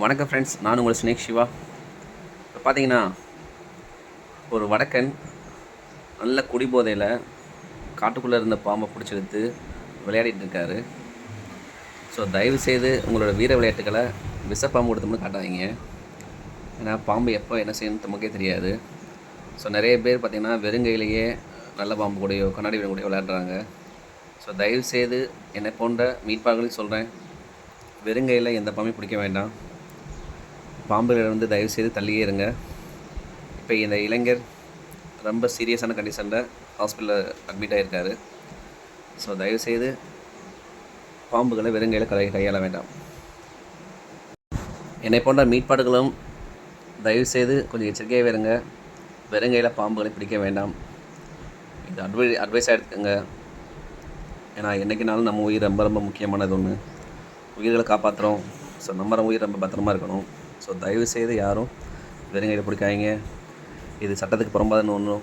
வணக்கம் ஃப்ரெண்ட்ஸ் நான் உங்கள் ஸ்னேக் சிவா. இப்போ பார்த்தீங்கன்னா ஒரு வடக்கன் நல்ல குடிபோதையில் காட்டுக்குள்ளே இருந்த பாம்பை பிடிச்சி எடுத்து விளையாடிட்டு இருக்காரு. ஸோ தயவு செய்து உங்களோட வீர விளையாட்டுகளை பாம்பு கொடுத்தோம்னு காட்டாதீங்க. ஏன்னா பாம்பு எப்போ என்ன செய்யணும்னு நமக்கே தெரியாது. ஸோ நிறைய பேர் பார்த்திங்கன்னா வெறுங்கையிலேயே நல்ல பாம்பு கூடயோ கண்ணாடி வீடு கூடயோ விளையாடுறாங்க. ஸோ தயவு செய்து என்னை போன்ற மீட்பாளர்களையும் சொல்கிறேன் வெறுங்கையில் எந்த பாம்பையும் பிடிக்க வேண்டாம். பாம்புகளை வந்து தயவு செய்து தள்ளியே இருங்க. இப்போ இந்த இளைஞர் ரொம்ப சீரியஸான கண்டிஷனில் ஹாஸ்பிட்டலில் அட்மிட் ஆகியிருக்காரு ஸோ தயவுசெய்து பாம்புகளை வெறுங்கையில் கலை கையாள வேண்டாம். என்னை போன்ற மீட்பாடுகளும் தயவுசெய்து கொஞ்சம் எச்சரிக்கையாக இருங்க. வெறுங்கையில் பாம்புகளை பிடிக்க வேண்டாம். இது அட்வை அட்வைஸாக எடுத்துக்கோங்க. ஏன்னா என்றைக்குனாலும் நம்ம உயிர் ரொம்ப ரொம்ப முக்கியமானது ஒன்று உயிர்களை காப்பாற்றுறோம் ஸோ நம்ம உயிர் ரொம்ப பத்திரமா இருக்கணும். ஸோ தயவுசெய்து யாரும் வெறுங்கையில் பிடிக்காதீங்க. இது சட்டத்துக்கு புறம்பாதுன்னு ஒன்றும்